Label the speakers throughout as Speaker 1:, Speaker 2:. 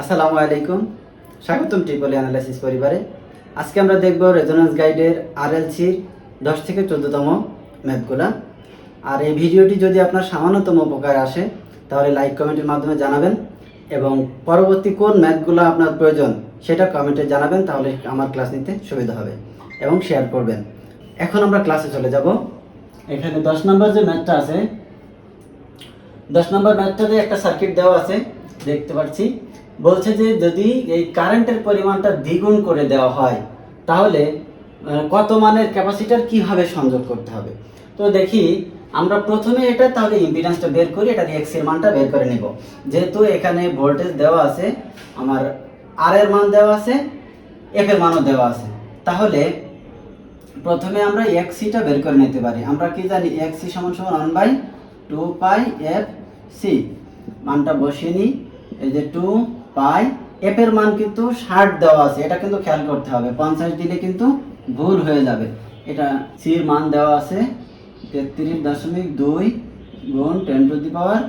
Speaker 1: আসসালামু আলাইকুম। স্বাগতম ট্রিপল অ্যানালাইসিস পরিবারে। আজকে আমরা দেখব রেজোনেন্স গাইডের আরএলসির দশ থেকে চোদ্দতম ম্যাথগুলা আর এই ভিডিওটি যদি আপনার সামান্যতম উপকার আসে, তাহলে লাইক, কমেন্টের মাধ্যমে জানাবেন এবং পরবর্তী কোন ম্যাথগুলো আপনার প্রয়োজন সেটা কমেন্টে জানাবেন, তাহলে আমার ক্লাস নিতে সুবিধা হবে এবং শেয়ার করবেন। এখন আমরা ক্লাসে চলে যাব। এখানে দশ নম্বর যে ম্যাথটা আছে, দশ নম্বর ম্যাথটাতে একটা সার্কিট দেওয়া আছে, দেখতে পাচ্ছি। বলছে যে যদি এই কারেন্টের পরিমাণটা দ্বিগুণ করে দেওয়া হয়, তাহলে কত মানের ক্যাপাসিটার কীভাবে সংযোগ করতে হবে? তো দেখি, আমরা প্রথমে এটা, তাহলে ইম্পিডেন্সটা বের করি, এটা এক্সের মানটা বের করে নেব। যেহেতু এখানে ভোল্টেজ দেওয়া আছে, আমার আর এর মান দেওয়া আছে এফ এর মানও দেওয়া আছে। তাহলে, প্রথমে আমরা এক্সিটা বের করে নিতে পারি। আমরা কি জানি এক্সি সমান সমান one by two pi F C মানটা বসিয়ে নিই, এই যে টু পাই এফ এর মান কিন্তু ষাট দেওয়া আছে, এটা কিন্তু খেয়াল করতে হবে। পঞ্চাশ দিলে কিন্তু ভুল হয়ে যাবে। এটা সির মান দেওয়া আছে, তেত্রিশ দশমিক দুই গুণ ten to the power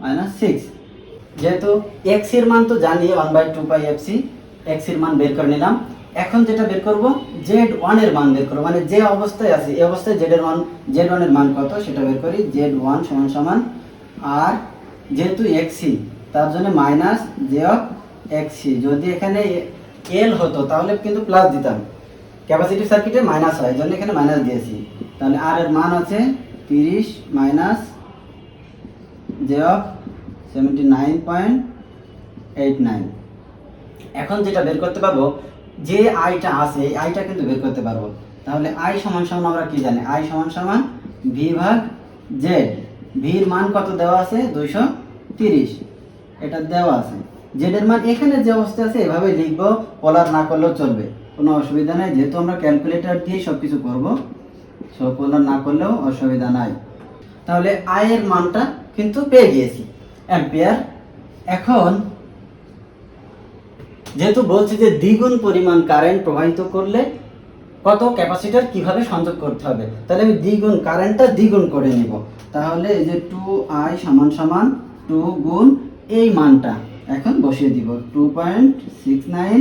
Speaker 1: minus six. যেহেতু এক্সের মান তো জানি, one by two pi F C এক্সের মান বের করে নিলাম। এখন যেটা বের করব, জেড ওয়ানের মান বের করব মানে যে অবস্থায় আছে, এই অবস্থায় জেড এর মান, জেড ওয়ানের মান কত, সেটা বের করি, জেড ওয়ান সমান সমান আর, যেহেতু এক্সি তার জন্য মাইনাস জে অফ এক্সি যদি এখানে এল হতো, তাহলে কিন্তু প্লাস দিতাম। ক্যাপাসিটিভ সার্কিটে মাইনাস হয় জন্য এখানে মাইনাস দিয়েছি। তাহলে আর এর মান আছে তিরিশ minus J of seventy nine point eight nine এখন যেটা বের করতে পারব, যে আইটা আছে, এই আইটা কিন্তু বের করতে পারব। তাহলে আই সমান সমান আমরা কি জানি? আই সমান সমান ভি ভাগ জেড ভির মান কত দেওয়া আছে? দুইশো তিরিশ। এটা দেওয়া আছে। জেড এর মান এখানে যে অবস্থা আছে, এভাবে লিখব, পোলার না করলেও চলবে। কোনো অসুবিধা নাই, যেহেতু আমরা ক্যালকুলেটর দিয়ে সব কিছু করব। সব পোলার না করলেও অসুবিধা নাই। তাহলে আয়ের মানটা কিন্তু পেয়ে গিয়েছি। অ্যাম্পিয়ার, এখন যেহেতু বলছি যে দ্বিগুণ পরিমাণ কারেন্ট প্রবাহিত করলে কত ক্যাপাসিটার কীভাবে সংযোগ করতে হবে? তাহলে আমি দ্বিগুণ কারেন্টটা দ্বিগুণ করে নিব। তাহলে এই যে টু আই সমান সমান টু গুণ এই মানটা এখন বসিয়ে দিব two point six nine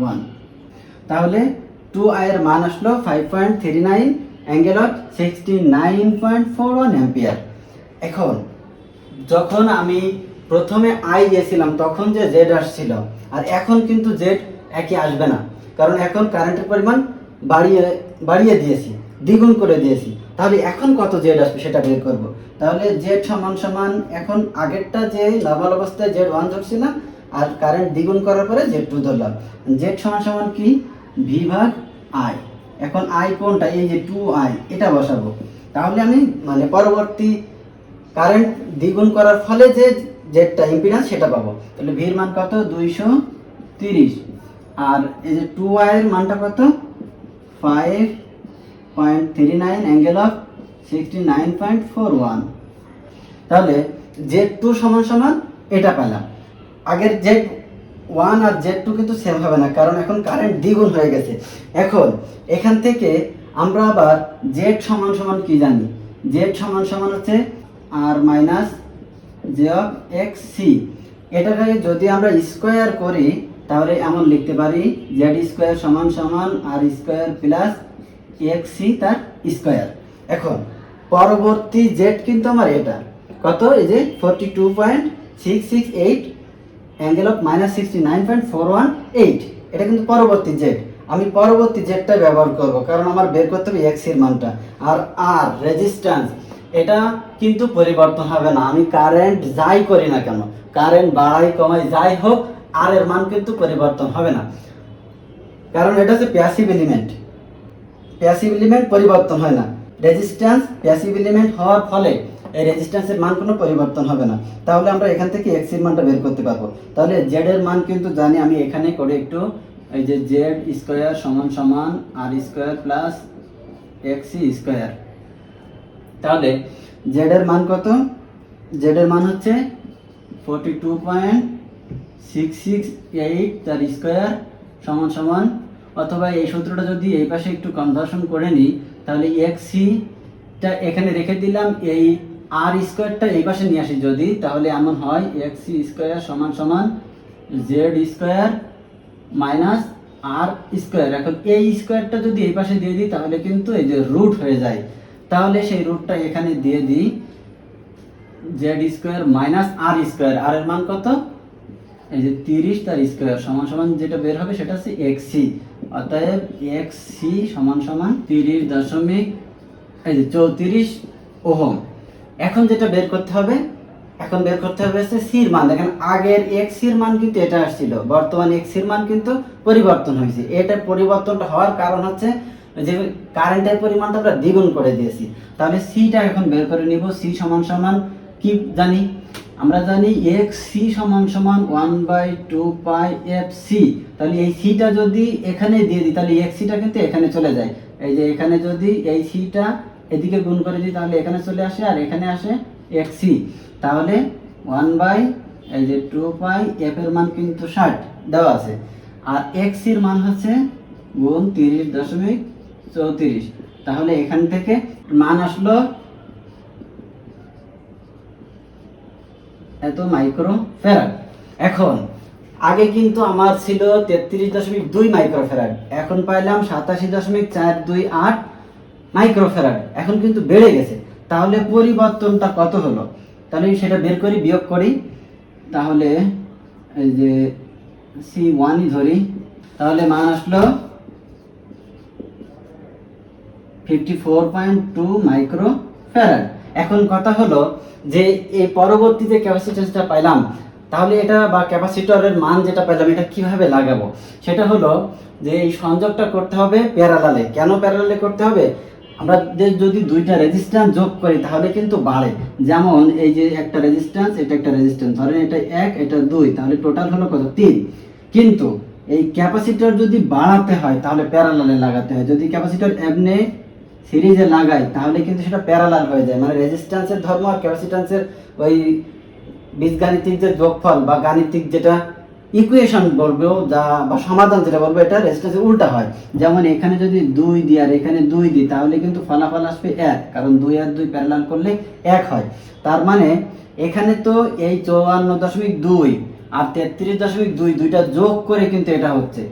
Speaker 1: one তাহলে টু আয়ের মান আসলো five point three nine angle of sixty nine point four one ampere এখন, যখন আমি প্রথমে আই গেছিলাম, তখন যে জেড আসছিল, আর এখন কিন্তু জেড একই আসবে না, কারণ এখন কারেন্টের পরিমাণ বাড়িয়ে বাড়িয়ে দিয়েছি, দ্বিগুণ করে দিয়েছি। তাহলে এখন কত জেড আসবে সেটা বের করব। তাহলে জেড সমান সমান এখন আগেরটা যে লাভাল অবস্থায় জেড ওয়ান ধরছিলাম আর কারেন্ট দ্বিগুণ করার পরে জেড টু ধরলাম। জেড সমান সমান কি? ভি ভাগ আই এখন আই কোনটা? এই যে টু আই এটা বসাবো। তাহলে আমি মানে পরবর্তী কারেন্ট দ্বিগুণ করার ফলে যে জেডটা ইম্পিডেন্স সেটা পাবো। তাহলে ভির মান কত? দুইশো তিরিশ। আর এই যে টু আয়ের মানটা কত? Five point three nine angle of sixty nine point four one তাহলে জেড টু সমান সমান এটা পেলাম। আগের জেড ওয়ান আর জেড টু কিন্তু সেম হবে না, কারণ এখন কারেন্ট দ্বিগুণ হয়ে গেছে। এখন এখান থেকে আমরা আবার জেড সমান সমান কি জানি? জেড সমান সমান হচ্ছে R minus J of X C এটাকে যদি আমরা স্কোয়ার করি, তাহলে এমন লিখতে পারি জেড স্কোয়ার সমান সমান R square plus X C তার স্কোয়ার এখন পরবর্তী জেড কিন্তু আমার এটা। কত? এই যে forty two point six six eight angle of minus sixty nine point four one eight এটা কিন্তু পরবর্তী জেড আমি পরবর্তী জেডটা ব্যবহার করব, কারণ আমার বের করতে হবে এক্সের মানটা। আর আর রেজিস্ট্যান্স এটা কিন্তু পরিবর্তন হবে না। আমি কারেন্ট যাই করি না কেন কারেন্ট বাড়াই কমাই যাই হোক আর এর মান কিন্তু পরিবর্তন হবে না। কারণ এটা হচ্ছে প্যাসিভ এলিমেন্ট প্যাসিভ এলিমেন্ট পরিবর্তন হয় না। রেজিস্ট্যান্স প্যাসিভ এলিমেন্ট হওয়ার ফলে এই রেজিস্ট্যান্সের মান কোনো পরিবর্তন হবে না। তাহলে আমরা এখান থেকে এক্সির মানটা বের করতে পারব। তাহলে জেড এর মান কিন্তু জানি আমি এখানে করে একটু, এই যে জেড স্কোয়ার সমান সমান R square plus X square তাহলে জেড এর মান কত? জেড এর মান হচ্ছে forty two point six six eight তার স্কোয়ার সমান সমান। অথবা এই সূত্রটা যদি এই পাশে একটু কনভার্সন করে নিই তাহলে এক্স সিটা এখানে রেখে দিলাম, এই আর স্কোয়ারটা এই পাশে নিয়ে আসি যদি, তাহলে এমন হয় এক্স স্কোয়ার সমান সমান Z square minus R square এখন এই স্কোয়ারটা যদি এই পাশে দিয়ে দিই, তাহলে কিন্তু এই যে রুট হয়ে যায়। তাহলে সেই রুটটা এখানে দিয়ে দিই Z square minus R square আর এর মান কত? এই যে তিরিশ, তার স্কোয়ার সমান সমান যেটা বের হবে সেটা হচ্ছে এক্স অতএব এক্স সি সমান সমান তিরিশ দশমিক, এই যে চৌত্রিশ ওহম। এখন যেটা বের করতে হবে, এখন বের করতে হবে হচ্ছে সির মান। দেখেন, আগের এক্স সির মান কিন্তু এটা আসছিল, বর্তমান এক্স সির মান কিন্তু পরিবর্তন হয়েছে। এটা পরিবর্তনটা হওয়ার কারণ হচ্ছে যে কারেন্টের পরিমাণটা আমরা দ্বিগুণ করে দিয়েছি। তাহলে সিটা এখন বের করে নিব সি সমান সমান, কি জানি? আমরা জানি এক্স সি সমান সমান one by two pi F C তাহলে এই সিটা যদি এখানে দিয়ে দিই, তাহলে এক্স সিটা কিন্তু এখানে চলে যায়। এই যে এখানে যদি এই সিটা এদিকে গুণ করে দিই, তাহলে এখানে চলে আসে আর এখানে আসে এক্স সি তাহলে ওয়ান বাই এই যে টু পাই এফ এর মান কিন্তু ষাট দেওয়া আছে। আর এক্স সির মান হচ্ছে গুণ তিরিশ দশমিক চৌত্রিশ। তাহলে এখান থেকে মান আসলো এত মাইক্রো ফ্যারাড এখন, আগে কিন্তু আমার ছিল তেত্রিশ দশমিক দুই মাইক্রো ফ্যারাড এখন পাইলাম সাতাশি দশমিক চার দুই আট মাইক্রো ফ্যারাড এখন কিন্তু বেড়ে গেছে। তাহলে পরিবর্তনটা কত হলো? তাহলে সেটা বের করি, বিয়োগ করি। তাহলে এই যে সি ওয়ানই ধরি, তাহলে মান আসলো fifty four point two micro farad এখন কথা হলো যে এই পরবর্তীতে ক্যাপাসিটেন্সটা পাইলাম, তাহলে এটা বা ক্যাপাসিটরের মান যেটা পেলাম এটা কীভাবে লাগাবো? সেটা হলো যে এই সংযোগটা করতে হবে প্যারালালে কেন প্যারালালে করতে হবে? আমরা যে যদি দুইটা রেজিস্ট্যান্স যোগ করি, তাহলে কিন্তু বাড়ে। যেমন এই যে একটা রেজিস্ট্যান্স এটা একটা রেজিস্ট্যান্স ধরেন এটা এক, এটা দুই, তাহলে টোটাল হলো কত? তিন। কিন্তু এই ক্যাপাসিটর যদি বাড়াতে হয়, তাহলে প্যারালালে লাগাতে হয়। যদি ক্যাপাসিটর এমনি সিরিজে লাগাই, তাহলে কিন্তু সেটা প্যারালাল হয়ে যায়। মানে রেজিস্ট্যান্সের ধর্ম আর ক্যাপাসিট্যান্সের ওই বীজগাণিতিক যে যোগফল বা গাণিতিক যেটা ইকুয়েশন বলব যা বা সমাধান যেটা বলব, এটা রেজিস্ট্যান্সের উল্টা হয়। যেমন এখানে যদি দুই দিই আর এখানে দুই দিই, তাহলে কিন্তু ফলাফল আসবে এক, কারণ দুই আর দুই প্যারালাল করলে এক হয়। তার মানে এখানে তো এই চৌয়ান্ন দশমিক দুই আর তেত্রিশ দশমিক দুই, দুইটা যোগ করে কিন্তু এটা হচ্ছে।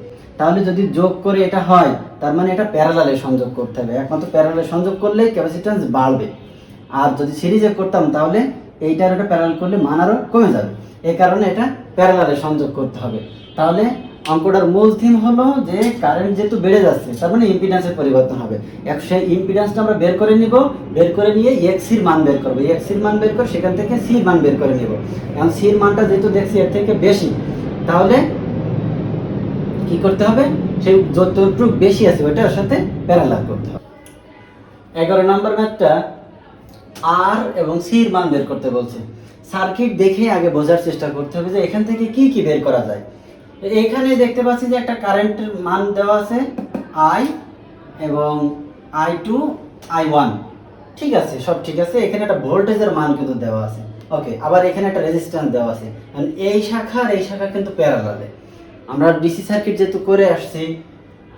Speaker 1: তাহলে যদি যোগ করে এটা হয়, তার মানে এটা প্যারালালে সংযোগ করতে হবে। একমাত্র প্যারালালে সংযোগ করলে ক্যাপাসিট্যান্স বাড়বে। আর যদি সিরিজে করতাম, তাহলে এইটার এটা প্যারালাল করলে মান আরও কমে যাবে। এই কারণে এটা প্যারালালে সংযোগ করতে হবে। তাহলে অঙ্কটার মূল থিম হলো যে কারেন্ট যেহেতু বেড়ে যাচ্ছে, তার মানে ইম্পিডেন্সের পরিবর্তন হবে। এক সেই ইম্পিডেন্সটা আমরা বের করে নিব, বের করে নিয়ে এক্সির মান বের করব। এক্সির মান বের করে সেখান থেকে সির মান বের করে নিব। এখন সির মানটা যেহেতু দেখছি এর থেকে বেশি, তাহলে কি করতে হবে? সেই যতটুকু বেশি আছে ওইটার সাথে প্যারালাল করতে হবে। এগারো নম্বর ম্যাথটা আর এবং সির মান বের করতে বলছে। সার্কিট দেখে আগে বোঝার চেষ্টা করতে হবে যে এখান থেকে কি কি বের করা যায়। এখানে দেখতে পাচ্ছি যে একটা কারেন্টের মান দেওয়া আছে আই এবং আই টু আই ওয়ান ঠিক আছে, সব ঠিক আছে, এখানে একটা ভোল্টেজের মান কিন্তু দেওয়া আছে। ওকে আবার এখানে একটা রেজিস্ট্যান্স দেওয়া আছে। এই শাখা আর এই শাখা কিন্তু প্যারালালে আমরা ডিসি সার্কিট যেহেতু করে আসছি,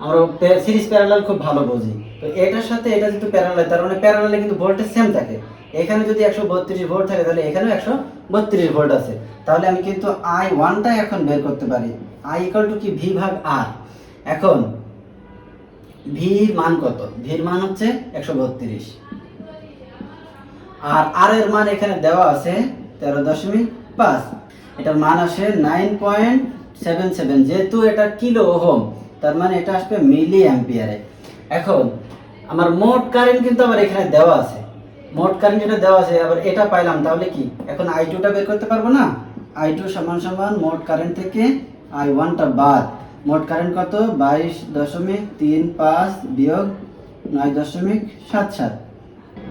Speaker 1: আমরা সিরিজ প্যারালাল খুব ভালো বুঝি। তো এটার সাথে এটা যেহেতু প্যারালাল তার মানে প্যারালালে কিন্তু ভোল্টেজ সেম থাকে। এখানে যদি একশো বত্রিশ ভোল্ট থাকে, তাহলে এখানেও একশো বত্রিশ ভোল্ট আছে। তাহলে আমি কিন্তু আই ওয়ানটা এখন বের করতে পারি। আই ইকাল টু কি? ভি ভাগ আর এখন ভির মান কত? ভির মান হচ্ছে একশো বত্রিশ। আর আর এর মান এখানে দেওয়া আছে তেরো দশমিক পাঁচ। এটার মান আসে নাইন পয়েন্ট সেভেন সেভেন, যেহেতু এটা কিলো ওহম, তার মানে এটা আসবে মিলি অ্যাম্পিয়ারে। এখন, আমার মোট কারেন্ট কিন্তু আবার এখানে দেওয়া আছে। মোট কারেন্ট যেটা দেওয়া আছে, আবার এটা পাইলাম, তাহলে কি? এখন আই টুটা বের করতে পারব না? আই টু সমান সমান মোট কারেন্ট থেকে আই ওয়ানটা বাদ। মোট কারেন্ট কত? বাইশ দশমিক তিন পাঁচ বিয়োগ নয় দশমিক সাত সাত।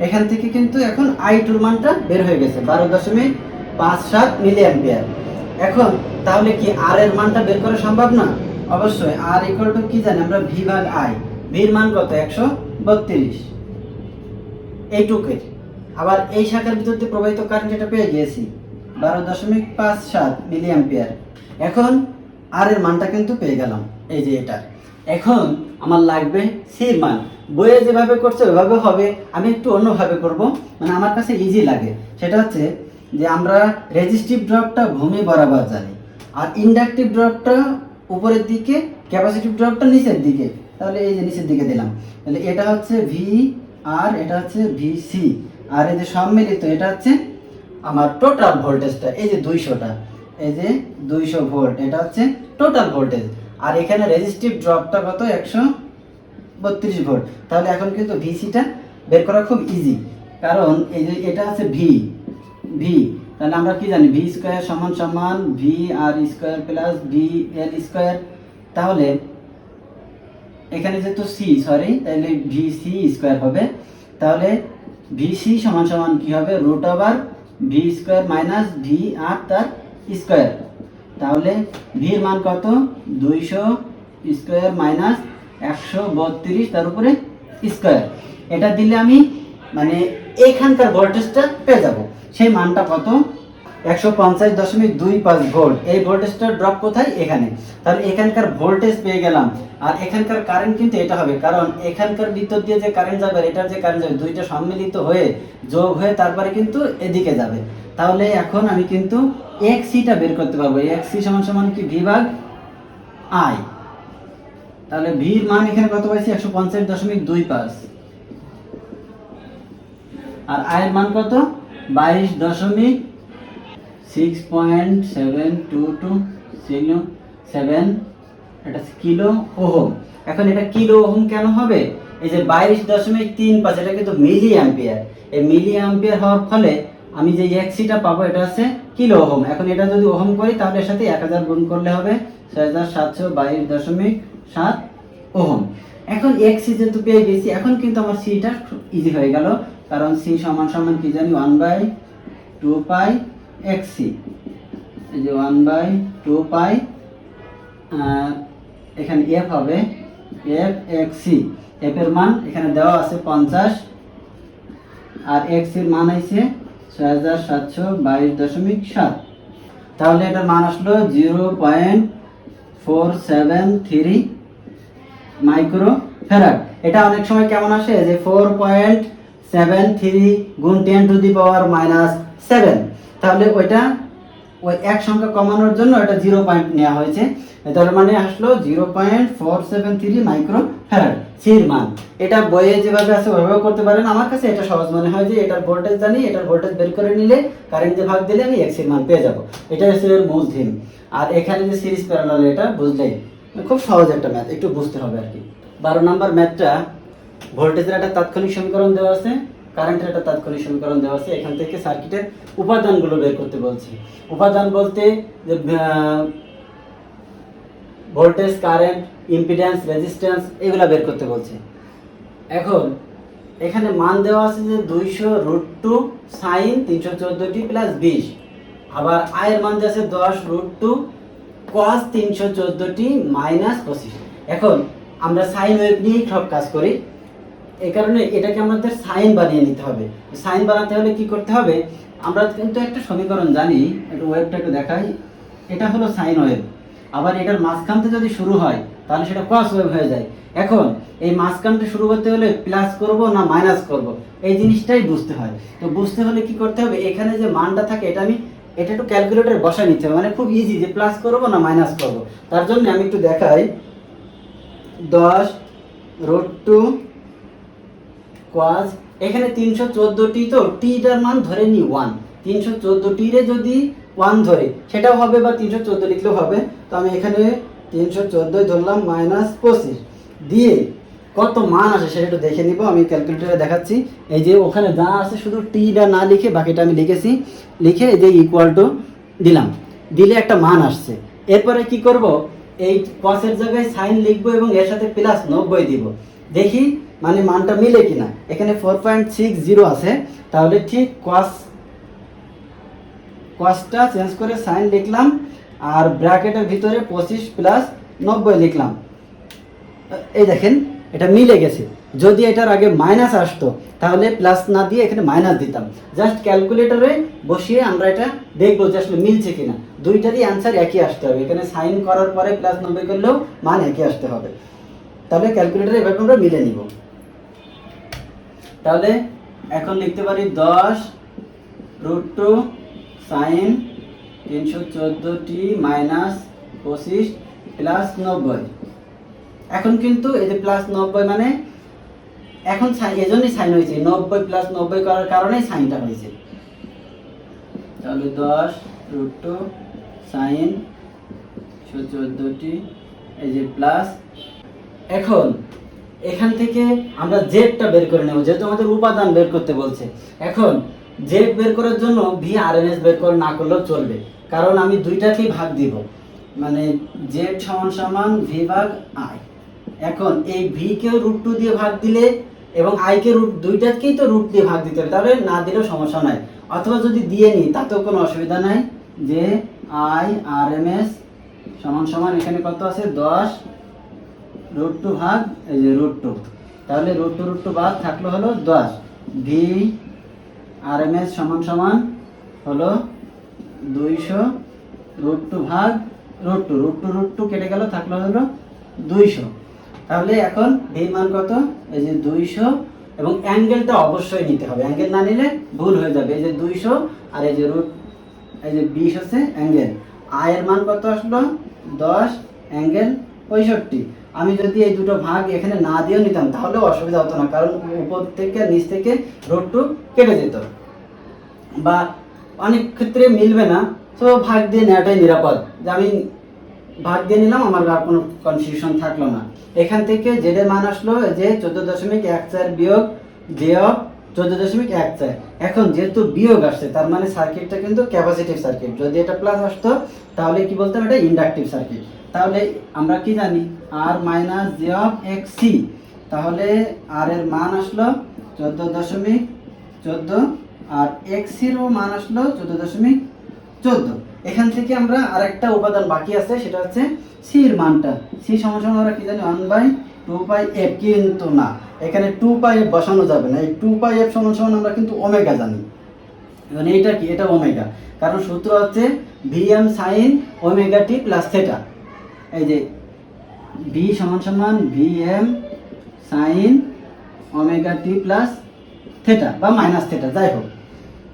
Speaker 1: এখান থেকে কিন্তু এখন আই টুর মানটা বের হয়ে গেছে, বারো দশমিক পাঁচ সাত মিলি অ্যাম্পিয়ার। এখন, তাহলে কি আর এর মানটা বের করা সম্ভব না? অবশ্যই আর ইকুয়াল টু কি জানি আমরা? ভি ভাগ আই ভির মান কত? একশো বত্রিশ। এইটুকের। আবার এই শাখার ভিতর দিয়ে প্রবাহিত কারেন্ট এটা পেয়ে গিয়েছি। বারো দশমিক পাঁচ সাত মিলি অ্যাম্পিয়ার এখন আর এর মানটা কিন্তু পেয়ে গেলাম। এই যে এটা। এখন আমার লাগবে সির মান। বইয়ে যেভাবে করছে ওইভাবে হবে। আমি একটু অন্যভাবে করব। মানে আমার কাছে ইজি লাগে। সেটা হচ্ছে যে আমরা রেজিস্টিভ ড্রপটা ভূমি বরাবর জানি। আর ইন্ডাকটিভ ড্রপটা উপরের দিকে ক্যাপাসিটিভ ড্রপটা নিচের দিকে। তাহলে এই যে নিচের দিকে দিলাম। তাহলে এটা হচ্ছে ভি আর এটা হচ্ছে ভি সি আর এই যে সম্মিলিত, এটা হচ্ছে আমার টোটাল ভোল্টেজটা এই যে দুইশোটা। এই যে দুইশো ভোল্ট এটা হচ্ছে টোটাল ভোল্টেজ আর এখানে রেজিস্টিভ ড্রপটা কত? একশো বত্রিশ ভোল্ট তাহলে এখন কিন্তু ভিসিটা বের করা খুব ইজি কারণ এই যে এটা আছে ভি ভি তাহলে আমরা কি জানি? ভি স্কোয়ার সমান সমান V R square plus V L square তাহলে এখানে যেহেতু সি সরি তাহলে ভি সি স্কোয়ার হবে। তাহলে ভি সি সমান সমান কি হবে? Root over V square minus V R তার স্কোয়ার তাহলে ভির মান কত? দুইশো স্কোয়ার মাইনাস একশো বত্রিশ তার উপরে স্কোয়ার এটা দিলে আমি মানে এখানকার ভোল্টেজটা পেয়ে যাব। সেই মানটা কত? একশো পঞ্চাশ দশমিক দুই পাঁচ ভোল্ট। এই ভোল্টেজটা ড্রপ কোথায়? এখানে। তাহলে এখানকার ভোল্টেজ পেয়ে গেলাম। আর এখানকার কারেন্ট কিন্তু এটা হবে। কারণ এখানকার ভিতর দিয়ে যে কারেন্ট যাবে এটার যে কারেন্ট যাবে, দুইটা সম্মিলিত হয়ে, যোগ হয়ে তারপরে কিন্তু এদিকে যাবে। তাহলে এখন আমি কিন্তু এক সিটা বের করতে পারব। এক সি সমান সমান কি? ভি ভাগ আই তাহলে ভির মান এখানে কত পাইছি? একশো পঞ্চাশ দশমিক দুই পাঁচ। আর আয়ের মান কত? বাইশ দশমিক six point seven two two zero seven এটা কিলো ওহম। এখন এটা কিলো ওহম কেন হবে? এই যে বাইশ দশমিক তিন পাঁচ, এটা কিন্তু মিলি অ্যাম্পিয়ার এই মিলি অ্যাম্পিয়ার হওয়ার ফলে আমি যে এক্সিটা পাবো, এটা হচ্ছে কিলো ওহম। এখন এটা যদি ওহম করি, তাহলে এর সাথে এক হাজার গুণ করলে হবে ছয় হাজার সাতশো বাইশ দশমিক সাত ওহম। এখন এক্সি যেহেতু পেয়ে গেছি, এখন কিন্তু আমার সিটা ইজি হয়ে গেল। কারণ সি সমান সমান কি জানি? One by two pi X C এই যে ওয়ান বাই টু পাই এখানে এফ হবে এফ এক্সি এফ এর মান এখানে দেওয়া আছে পঞ্চাশ, আর এক্সের মান হয়েছে ছয় হাজার সাতশো বাইশ দশমিক সাত। তাহলে এটার মান আসলো zero point four seven three micro farad এটা অনেক সময় কেমন আসে? যে ফোর পয়েন্ট সেভেন থ্রি গুণ ten to the power minus seven তাহলে ওইটা, ওই এক সংখ্যা কমানোর জন্য এটা জিরো পয়েন্ট নেওয়া হয়েছে। তার মানে আসলো zero point four seven three micro farad সির মান। এটা বইয়ে যেভাবে আছে ওইভাবে করতে পারেন। আমার কাছে এটা সহজ মনে হয় যে এটার ভোল্টেজ জানি, এটার ভোল্টেজ বের করে নিলে কারেন্ট ভাগ দিলে আমি এক্সির মান পেয়ে যাব। এটা হচ্ছে মূল থিম আর এখানে যে সিরিজ প্যারালাল এটা বুঝলেই খুব সহজ একটা ম্যাথ একটু বুঝতে হবে আর কি। বারো নম্বর ম্যাথটা ভোল্টেজের একটা তাৎক্ষণিক সমীকরণ দেওয়া আছে, কারেন্টের একটা তাৎক্ষণিক সমীকরণ দেওয়া আছে, এখান থেকে সার্কিটের উপাদানগুলো বের করতে বলছি। উপাদান বলতে যে ভোল্টেজ, কারেন্ট ইম্পিডেন্স রেজিস্ট্যান্স এগুলো বের করতে বলছে। এখন, এখানে মান দেওয়া আছে যে দুইশো রুট টু সাইন তিনশো চোদ্দোটি প্লাস বিশ। আবার আয়ের মান দেওয়া আছে দশ রুট টু কস তিনশো চোদ্দোটি মাইনাস পঁচিশ। এখন, আমরা সাইন ওয়েভ নিয়েই সব কাজ করি। এই কারণে এটাকে আমাদের সাইন বানিয়ে নিতে হবে। সাইন বানাতে হলে কি করতে হবে? আমরা কিন্তু একটা সমীকরণ জানি, একটু ওয়েবটা একটু দেখাই। এটা হলো সাইন ওয়েভ আবার এটার মাঝখানতে যদি শুরু হয়, তাহলে সেটা কস ওয়েভ হয়ে যায়। এখন, এই মাঝখানতে শুরু করতে হলে প্লাস করব না মাইনাস করব? এই জিনিসটাই বুঝতে হয়। তো বুঝতে হলে কি করতে হবে? এখানে যে মানটা থাকে, এটা আমি, এটা একটু ক্যালকুলেটর বসায় নিতে হবে। মানে খুব ইজি যে প্লাস করব না মাইনাস করব। তার জন্য আমি একটু দেখাই। দশ রোড টু কোয়াজ এখানে তিনশো চোদ্দোটি, তো টিটার মান ধরে নি ওয়ান তিনশো চোদ্দোটিরে যদি ওয়ান ধরে, সেটাও হবে বা তিনশো চোদ্দ লিখলেও হবে। তো আমি এখানে তিনশো চোদ্দোই ধরলাম মাইনাস পঁচিশ। দিয়ে কত মান আসে সেটা একটু দেখে নিব, আমি ক্যালকুলেটারে দেখাচ্ছি। এই যে ওখানে যা আছে শুধু টিটা না লিখে বাকিটা আমি লিখেছি। লিখে এই যে ইকুয়াল টু দিলাম। দিলে একটা মান আসছে। এরপরে কি করব? এই কসের জায়গায় সাইন লিখব এবং এর সাথে প্লাস নব্বই দিব। দেখি মানে মানটা মিলে কিনা? এখানে ফোর পয়েন্ট সিক্স জিরো আছে। তাহলে ঠিক কস কসটা চেঞ্জ করে সাইন লিখলাম, আর ব্র্যাকেটের ভিতরে পঁচিশ প্লাস নব্বই লিখলাম। এই দেখেন, এটা মিলে গেছে। যদি এটার আগে মাইনাস আসতো, তাহলে প্লাস না দিয়ে এখানে মাইনাস দিতাম। জাস্ট ক্যালকুলেটরে বসিয়ে আমরা এটা দেখব যে আসলে মিলছে কিনা। দুইটারই অ্যান্সার একই আসতে হবে। এখানে সাইন করার পরে প্লাস নব্বই করলেও মান একই আসতে হবে। তাহলে ক্যালকুলেটরে এভাবে আমরা মিলে নিব। তাহলে এখন লিখতে পারি দশ রুট টু সাইন তিনশো চোদ্দোটি মাইনাস পঁচিশ প্লাস নব্বই। এখন কিন্তু এই যে প্লাস নব্বই মানে এখন এজন্যই সাইন হয়েছে। নব্বই প্লাস নব্বই করার কারণেই সাইনটা হয়েছে। তাহলে দশ রুট টু সাইন চোদ্দোটি এই যে প্লাস এখন এখান থেকে আমরা জেডটা বের করে নেব, যেহেতু আমাদের উপাদান বের করতে বলছে। এখন, জেড বের করার জন্য ভি আর এন এস বের করে না করলেও চলবে। কারণ আমি দুইটাকেই ভাগ দিব। মানে জেড সমান সমান ভি ভাগ আই। এখন এই ভি কেও রুট টু দিয়ে ভাগ দিলে এবং আই কে রুট, দুইটাকেই তো রুট দিয়ে ভাগ দিতে হবে। তাহলে না দিলেও সমস্যা নাই। অথবা যদি দিয়ে নিই, তাতেও কোনো অসুবিধা নাই। যে আই আর এম এস সমান সমান এখানে কত আছে? দশ রুট টু ভাগ, এই যে রুট টু। তাহলে রুট টু রুট টু বাদ থাকল হলো দশ। ভি আর এম এস সমান সমান হলো দুইশো রুট টু ভাগ root two. Root two root two কেটে গেল, থাকল হলো দুইশো। তাহলে এখন ভি মান কত? এই যে দুইশো। এবং অ্যাঙ্গেলটা অবশ্যই নিতে হবে। অ্যাঙ্গেল না নিলে ভুল হয়ে যাবে। এই যে দুইশো আর এই যে রুট এই যে বিশ হচ্ছে অ্যাঙ্গেল। আয়ের মান কত আসলো? দশ, অ্যাঙ্গেল পঁয়ষট্টি। আমি যদি এই দুটো ভাগ এখানে না দিয়েও নিতাম, তাহলে অসুবিধা হতো না, কারণ উপর থেকে, নিচ থেকে রোডটু কেটে যেত। বা অনেক ক্ষেত্রে মিলবে না, তো ভাগ দিয়ে নেওয়াটাই নিরাপদ। যে আমি ভাগ দিয়ে নিলাম, আমার আর কোনো কনফিউশন থাকল না। এখান থেকে জেডের মান আসলো যে চোদ্দ দশমিক এক চার বিয়োগ জে অফ চোদ্দ দশমিক এক চার। এখন যেহেতু বিয়োগ আসছে, তার মানে সার্কিটটা কিন্তু ক্যাপাসিটিভ সার্কিট যদি এটা প্লাস আসতো, তাহলে কি বলতাম? এটা ইন্ডাকটিভ সার্কিট তাহলে আমরা কি জানি? R minus J of X C তাহলে আর এর মান আসলো চোদ্দ দশমিক চোদ্দ, আর এক্স সিরও মান আসলো চোদ্দ দশমিক চোদ্দ। এখান থেকে আমরা আরেকটা উপাদান বাকি আছে, সেটা হচ্ছে সির মানটা। সি সমান আমরা কি জানি? One by two pi F কিন্তু না, এখানে টু পাই এফ বসানো যাবে না। এই টু পাই এফ সমান আমরা কিন্তু ওমেগা জানি। এবং এইটা কি? এটা ওমেগা কারণ সূত্র হচ্ছে V M sine omega T plus theta এই যে ভি সমান সমান V M sine omega T plus theta বা মাইনাস থেটা যাই হোক।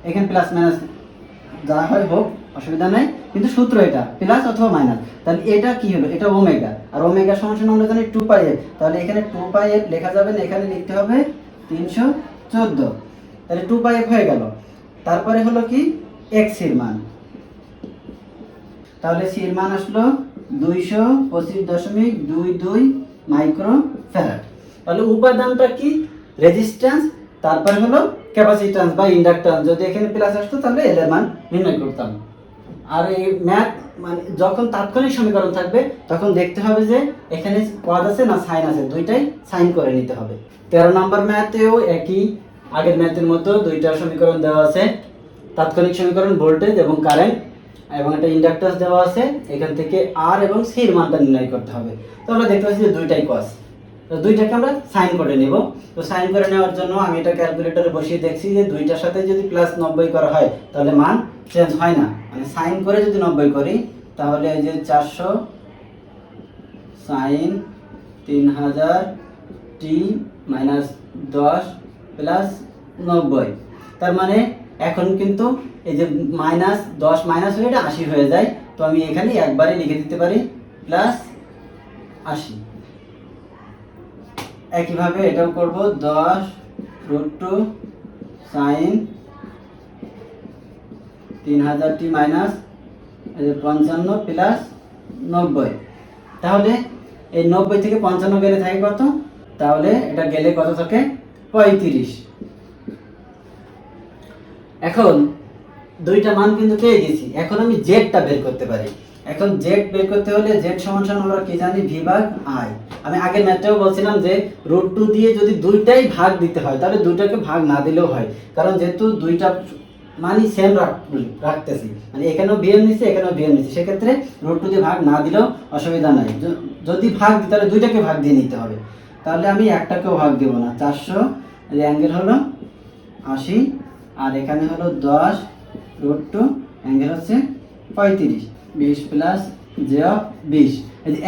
Speaker 1: এখানে প্লাস মাইনাস যা হয় হোক, অসুবিধা নেই। কিন্তু সূত্র এটা প্লাস অথবা মাইনাস তাহলে এটা কি হলো এটা ওমেগা আর ওমেগা সমান সমান আমরা জানি টু পাই এফ তাহলে এখানে টু পাই এফ লেখা যাবে না, এখানে লিখতে হবে তিনশো চোদ্দ। তাহলে টু পাই এফ হয়ে গেল। তারপরে হলো কি? এক্সের মান। তাহলে সির মান আসলো দুইশো পঁচিশ দশমিক দুই দুই মাইক্রো ফ্যারাড তাহলে উপাদানটা কি? রেজিস্ট্যান্স, তারপরে হলো ক্যাপাসিট্যান্স বা ইন্ডাক্ট্যান্স। যদি এখানে প্লাস আসতো, তাহলে এর মান নির্ণয় করতাম। আর এই ম্যাথ মানে যখন তাৎক্ষণিক সমীকরণ থাকবে, তখন দেখতে হবে যে এখানে পদ আছে না সাইন আছে। দুইটাই সাইন করে নিতে হবে। তেরো নম্বর ম্যাথেও একই। আগের ম্যাথের মতো দুইটা সমীকরণ দেওয়া আছে। তাৎক্ষণিক সমীকরণ ভোল্টেজ এবং কারেন্ট এবং একটা ইন্ডাক্ট্যান্স দেওয়া আছে, এখান থেকে আর এবং সির মানটা নির্ণয় করতে হবে। তো আমরা দেখতে পাচ্ছি যে দুইটাই কস তো দুইটাকে আমরা সাইন করে নেব। তো সাইন করে নেওয়ার জন্য আমি এটা ক্যালকুলেটরে বসিয়ে দেখছি যে দুইটার সাথে যদি প্লাস নব্বই করা হয়, তাহলে মান চেঞ্জ হয় না। মানে সাইন করে যদি নব্বই করি, তাহলে এই যে চারশো সাইন তিন হাজার টি মাইনাস দশ প্লাস নব্বই। তার মানে এখন কিন্তু এই যে মাইনাস দশ মাইনাস হয়ে এটা আশি হয়ে যায়, তো আমি এখানে একবারে লিখে দিতে পারি প্লাস আশি। একইভাবে এটাও করব, দশ রুট টু সাইন তিন হাজার টি মাইনাস পঞ্চান্ন প্লাস নব্বই। তাহলে এই নব্বই থেকে পঞ্চান্ন গেলে থাকে কত? তাহলে এটা গেলে কত থাকে? পঁয়ত্রিশ। এখন দুইটা মান কিন্তু পেয়ে গেছি। এখন আমি জেডটা বের করতে পারি। এখন জেড বের করতে হলে জেড সমান সমান আমরা কি জানি ভি ভাগ আই আমি আগের ম্যাথটাও বলছিলাম যে রুট টু দিয়ে যদি দুইটাই ভাগ দিতে হয়, তাহলে দুইটাকে ভাগ না দিলেও হয়। কারণ যেহেতু দুইটা মানই সেম রাখতেছি। মানে এখানেও বিএম নিচ্ছে এখানেও বিএম নিচ্ছে সেক্ষেত্রে রুট টু দিয়ে ভাগ না দিলেও অসুবিধা নাই। যদি ভাগ দিই, তাহলে দুইটাকে ভাগ দিয়ে নিতে হবে। তাহলে আমি একটাকেও ভাগ দেবো না। চারশো অ্যাঙ্গেল হলো আশি আর এখানে হলো দশ রুট টু অ্যাঙ্গেল হচ্ছে পঁয়ত্রিশ, বিশ প্লাস যে বিশ।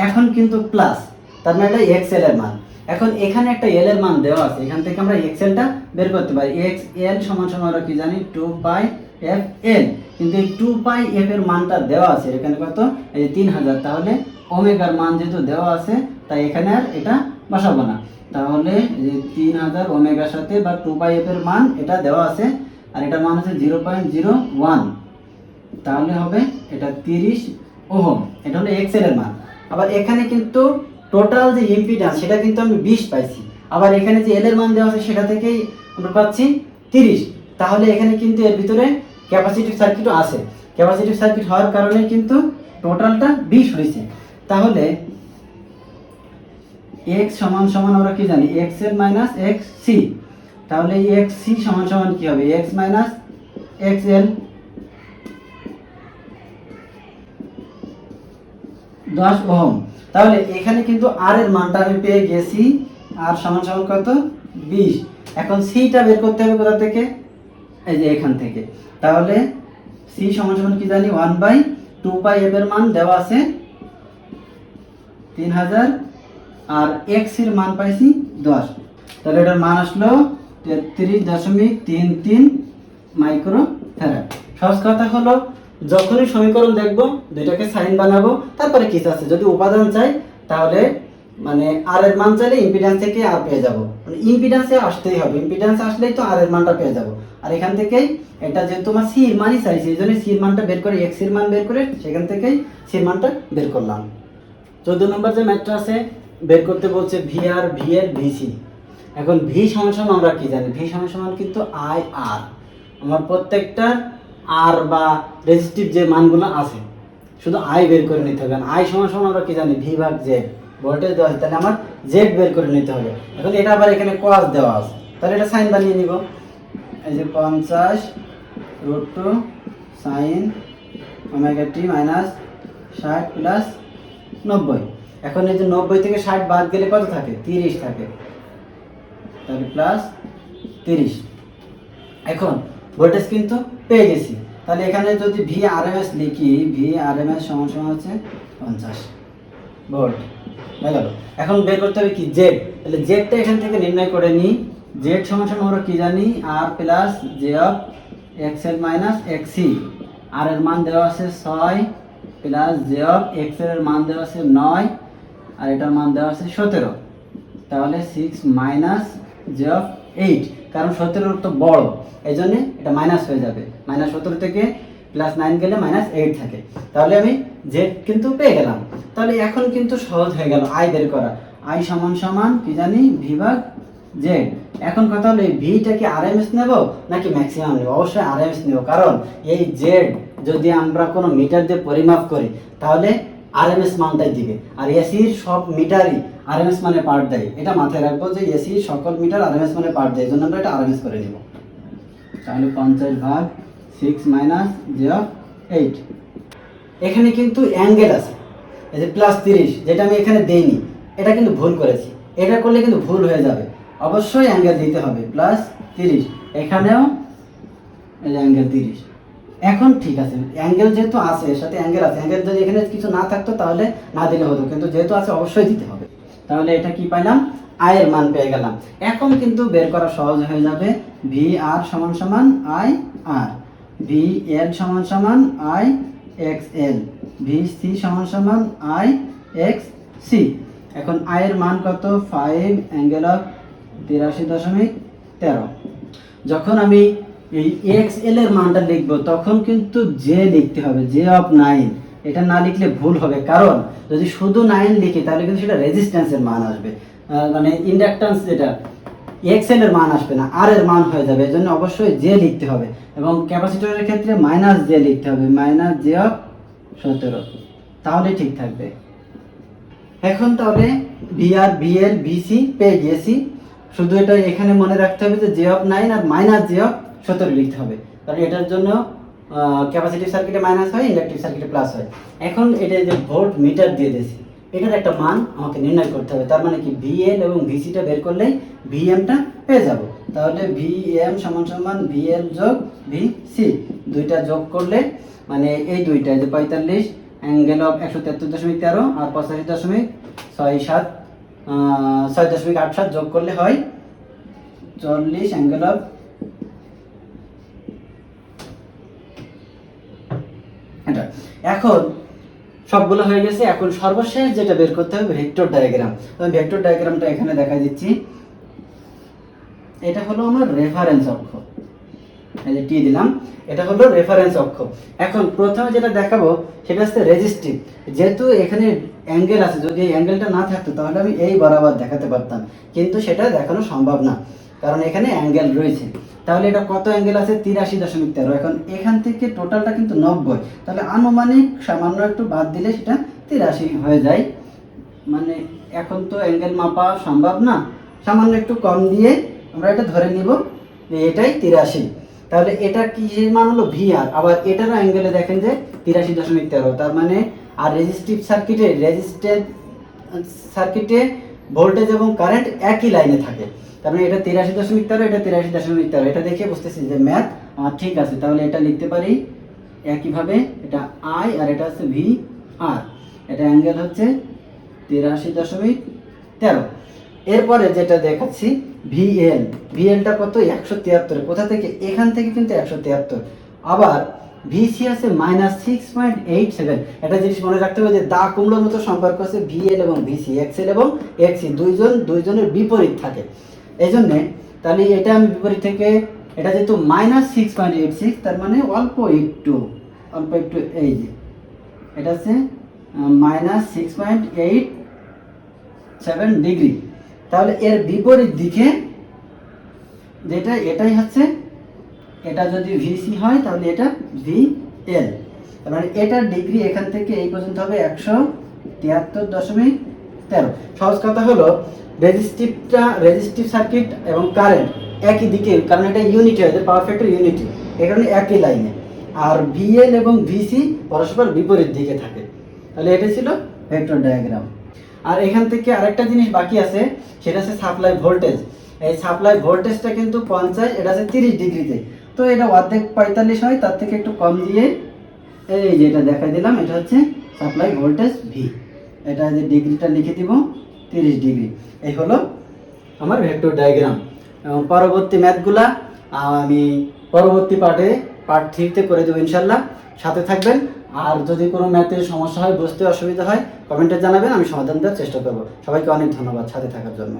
Speaker 1: এখন কিন্তু প্লাস তার মানে এটা এক্সেল এর মান। এখন এখানে একটা এল এর মান দেওয়া আছে, এখান থেকে আমরা এক্সেলটা বের করতে পারি। এক্স এল সমান সমান আমরা কি জানি? টু পাই এফ এল কিন্তু এই টু পাই এফ এর মানটা দেওয়া আছে, এখানে কত? এই তিন হাজার। তাহলে ওমেগার মান যেহেতু দেওয়া আছে, তাই এখানে আর এটা বসাবো না। তাহলে তিন হাজার ওমেগার সাথে বা টু পাই এফ এর মান এটা দেওয়া আছে আর এটা মান হচ্ছে জিরো পয়েন্ট জিরো ওয়ান তাহলে হবে এটা তিরিশ ওহম। এটা হলো এক্সেল এর মান। আবার এখানে কিন্তু টোটাল যে ইম্পিডেন্স সেটা কিন্তু আমি বিশ পাইছি। আবার এখানে যে এল এর মান দেওয়া আছে, সেটা থেকেই আমরা পাচ্ছি তিরিশ। তাহলে এখানে কিন্তু এর ভিতরে ক্যাপাসিটিভ সার্কিটও আছে। ক্যাপাসিটিভ সার্কিট হওয়ার কারণে কিন্তু টোটালটা বিশ হয়েছে। তাহলে এক্স সমান সমান আমরা কি জানি? X L minus X C তাহলে এক্স সি সমান সমান কি হবে? এক্স মাইনাস এক্স এল দশ ওহম। তাহলে এখানে কিন্তু আর এর মানটা আমি পেয়ে গেছি। আর সমান সমান কত? বিশ। এখন সিটা বের করতে হবে কোথা থেকে? এই যে এখান থেকে। তাহলে সি সমান সমান কি জানি? One by two pi F এর মান দেওয়া আছে। তিন হাজার। আর এক্সের মান পাইছি দশ। তাহলে এটার মান আসলো তেত্রিশ দশমিক তিন তিন মাইক্রো ফ্যারাড সহজ কথা হলো, যখনই সমীকরণ দেখব, দুইটাকে সাইন বানাবো, তারপরে কিছু আছে। যদি উপাদান চাই, তাহলে মানে আর এর মান চাইলে ইম্পিডেন্স থেকে আর পেয়ে যাব। মানে ইম্পিডেন্সে আসতেই হবে। ইম্পিডেন্স আসলেই তো আর এর মানটা পেয়ে যাব। আর এখান থেকেই, এটা যেহেতু আমার সি এর মানই চাইছি এই জন্য সি এর মানটা বের করে এক্সের মান বের করে, সেখান থেকেই সি এর মানটা বের করলাম। চোদ্দ নম্বর যে ম্যাথটা আছে, বের করতে বলছে ভি আর ভি এর ভিসি এখন ভি সমান সমান আমরা কি জানি? ভি সমান সমান কিন্তু আই আর আমার প্রত্যেকটার আর বা রেজিস্টিভ যে মানগুলো আছে, শুধু আই বের করে নিতে হবে। আই সমান সমান আমরা কি জানি? ভি ভাগ জেড ভোল্টেজ দেওয়া তাহলে আমার জেড বের করে নিতে হবে। এখন এটা আবার এখানে কস দেওয়া আছে। তাহলে এটা সাইন বানিয়ে নিব। এই যে পঞ্চাশ root two sine omega t minus ষাট প্লাস নব্বই। এখন এই যে নব্বই থেকে ষাট বাদ গেলে কত থাকে? তিরিশ থাকে। তাহলে প্লাস তিরিশ। এখন ভোল্টেজ কিন্তু পেয়ে গেছি। তাহলে এখানে যদি ভি আর এম এস লিখি ভি আর এম এস সমান সমান হচ্ছে পঞ্চাশ ভোল্ট হয়ে গেল। এখন বের করতে হবে কি জেড তাহলে জেডটা এখান থেকে নির্ণয় করে নিই জেড সমান সমান আমরা কি জানি? R plus j of X L minus X C R এর মান দেওয়া আছে ছয় প্লাস জে অফ এক্সের মান দেওয়া আছে নয়। আর এটার মান দেওয়া আছে সতেরো। তাহলে six minus j of eight কারণ সতেরোর তো বড়। এই জন্যে এটা মাইনাস হয়ে যাবে। মাইনাস সতেরো থেকে প্লাস নাইন গেলে মাইনাস এইট থাকে। তাহলে আমি জেড কিন্তু পেয়ে গেলাম। তাহলে এখন কিন্তু সহজ হয়ে গেল আই বের করা। আই সমান সমান কি জানি? বিভাগ জেড এখন কথা হলো এই ভিটা কি আর এম এস নেব নাকি ম্যাক্সিমাম নেব? অবশ্যই আর এম এস নেব, কারণ এই জেড যদি আমরা কোনো মিটার দিয়ে পরিমাপ করি, তাহলে আরএমএস মানটাই দিবে। আর এসির সব মিটারই আরএমএস মানে পার্ট দেয়। এটা মাথায় রাখব যে এসি সকল মিটার আরএমএস মানে পার্ট দেয় জন্য আমরা এটা আরএমএস করে নিব। তাহলে পঞ্চাশ ভাগ সিক্স মাইনাস জিরো এইট এখানে কিন্তু অ্যাঙ্গেল আছে, এই যে প্লাস তিরিশ, যেটা আমি এখানে দেইনি, এটা কিন্তু ভুল করেছি। এটা করলে কিন্তু ভুল হয়ে যাবে। অবশ্যই অ্যাঙ্গেল দিতে হবে প্লাস তিরিশ। এখানেও অ্যাঙ্গেল তিরিশ। এখন ঠিক আছে অ্যাঙ্গেল যেহেতু আছে, এর সাথে অ্যাঙ্গেল আছে অ্যাঙ্গেল যদি এখানে কিছু না থাকতো তাহলে না দিলে হতো, কিন্তু যেহেতু আছে অবশ্যই দিতে হবে। তাহলে এটা কি পাইলাম? আয়ের মান পেয়ে গেলাম। এখন কিন্তু বের করা সহজ হয়ে যাবে ভি আর সমান সমান আই আর ভি এল সমান সমান I X L V C সমান সমান আই এক্স সি এখন আয়ের মান কত? ফাইভ অ্যাঙ্গেল অফ তিরাশি দশমিক তেরো। যখন আমি এই এক্স এল এর মানটা লিখব, তখন কিন্তু জে লিখতে হবে জে অফ নাইন এটা না লিখলে ভুল হবে। কারণ যদি শুধু নাইন লিখি, তাহলে কিন্তু সেটা রেজিস্ট্যান্সের মান আসবে। মানে ইন্ডাকট্যান্স যেটা এক্স এল এর মান আসবে না আর এর মান হয়ে যাবে। এই জন্য অবশ্যই জে লিখতে হবে। এবং ক্যাপাসিটরের ক্ষেত্রে মাইনাস জে লিখতে হবে। মাইনাস জে অফ সতেরো। তাহলে ঠিক থাকবে। এখন তাহলে ভি আর বি এর বিসি পেয়ে গিয়েছি। শুধু এটা এখানে মনে রাখতে হবে যে J of nine R minus J of সতেরো লিখতে হবে। কারণ এটার জন্য ক্যাপাসিটিভ সার্কিটে মাইনাস হয় ইন্ডাকটিভ সার্কিটে প্লাস হয়। এখন এটা যে ভোল্ট মিটার দিয়ে দিয়েছি, এটার একটা মান আমাকে নির্ণয় করতে হবে। তার মানে কি ভিএল এবং ভিসিটা বের করলেই ভিএমটা পেয়ে যাব। তাহলে ভিএম সমান সমান ভিএল যোগ ভিসি দুইটা যোগ করলে মানে এই দুইটা যে পঁয়তাল্লিশ অ্যাঙ্গেল অফ একশো তেত্রিশ দশমিক তেরো আর পঁচাশি দশমিক ছয় সাত ছয় দশমিক আট সাত যোগ করলে হয় চল্লিশ অ্যাঙ্গেল অফ এটা। এখন সবগুলো হয়ে গেছে, এখন সর্বশেষ যেটা বের করতে হবে ভেক্টর ডায়াগ্রাম। ভেক্টর ডায়াগ্রামটা এখানে দেখা দিচ্ছি। এটা হলো আমার রেফারেন্স অক্ষ। এই যে টি দিলাম, এটা হলো রেফারেন্স অক্ষ। এখন প্রথমে যেটা দেখাবো, সেটা হচ্ছে রেজিস্টিভ যেহেতু এখানে অ্যাঙ্গেল আছে, যদি এই অ্যাঙ্গেলটা না থাকতো, তাহলে আমি এই বরাবর দেখাতে পারতাম। কিন্তু সেটা দেখানো সম্ভব না। কারণ এখানে অ্যাঙ্গেল রয়েছে। তাহলে এটা কত অ্যাঙ্গেল আছে? তিরাশি দশমিক তেরো। এখন এখান থেকে টোটালটা কিন্তু নব্বই। তাহলে আনুমানিক সামান্য একটু বাদ দিলে সেটা তিরাশি হয়ে যায়। মানে এখন তো অ্যাঙ্গেল মাপা সম্ভব না। সামান্য একটু কম দিয়ে আমরা এটা ধরে নিব যে এটাই তিরাশি। তাহলে এটা কি মান হলো? ভি আর আবার এটারও অ্যাঙ্গেলে দেখেন যে তিরাশি দশমিক তেরো। তার মানে আর রেজিস্টিভ সার্কিটে রেজিস্ট্যান্ট সার্কিটে ভোল্টেজ এবং কারেন্ট একই লাইনে থাকে। তার মানে এটা তিরাশি দশমিক তেরো, এটা তিরাশি দশমিক তেরো। এটা দেখে বুঝতেছি যে ম্যাথ আমার ঠিক আছে, তাহলে এটা লিখতে পারি একইভাবে, এটা আই আর এটা হচ্ছে ভি আর এটা অ্যাঙ্গেল হচ্ছে তিরাশি দশমিক তেরো। এরপরে যেটা দেখাচ্ছি ভিএল ভিএলটা কত? একশো তিয়াত্তর। কোথা থেকে? এখান থেকে কিন্তু একশো তিয়াত্তর। আবার ভিসি আছে minus six point eight seven একটা জিনিস মনে রাখতে হবে যে দা কুমড়োর মতো সম্পর্ক আছে ভিএল এবং ভিসি এক্সেল এবং এক্সি দুইজন দুইজনের বিপরীত থাকে। এই জন্যে তাহলে এটা আমি বিপরীত থেকে, এটা যেহেতু minus six point eight six তার মানে অল্প একটু অল্প একটু এই যে, এটা হচ্ছে minus six point eight seven degree তাহলে এর বিপরীত দিকে যেটা, এটাই হচ্ছে, এটা যদি ভিসি হয়, তাহলে এটা ভি এল তার মানে এটার ডিগ্রি এখান থেকে এই পর্যন্ত হবে একশো তিয়াত্তর দশমিক তেরো। সহজ কথা হলো রেজিস্টিভটা, রেজিস্টিভ সার্কিট এবং কারেন্ট একই দিকে, কারণ এটা ইউনিটি হয় পাওয়ার ফ্যাক্টর ইউনিটি এই কারণে একই লাইনে আর ভিএল এবং ভিসি পরস্পর বিপরীত দিকে থাকে। তাহলে এটা ছিল ভেক্টর ডায়াগ্রাম আর এখান থেকে আরেকটা জিনিস বাকি আছে, সেটা হচ্ছে সাপ্লাই ভোল্টেজ এই সাপ্লাই ভোল্টেজটা কিন্তু পঞ্চাশ, এটা আছে তিরিশ ডিগ্রিতে। তো এটা অর্ধেক পঁয়তাল্লিশ হয়, তার থেকে একটু কম দিয়ে এই যেটা দেখা দিলাম, এটা হচ্ছে সাপ্লাই ভোল্টেজ ভি এটা যে ডিগ্রিটা লিখে দিব, তিরিশ ডিগ্রি। এই হলো আমার ভেক্টর ডায়াগ্রাম এবং পরবর্তী ম্যাথগুলা আমি পরবর্তী পার্টে পার্ট থ্রিতে করে দেবো ইনশাল্লাহ। সাথে থাকবেন। আর যদি কোনো ম্যাথের সমস্যা হয়, বুঝতে অসুবিধা হয় কমেন্টে জানাবেন, আমি সমাধান দেওয়ার চেষ্টা করব। সবাইকে অনেক ধন্যবাদ সাথে থাকার জন্য।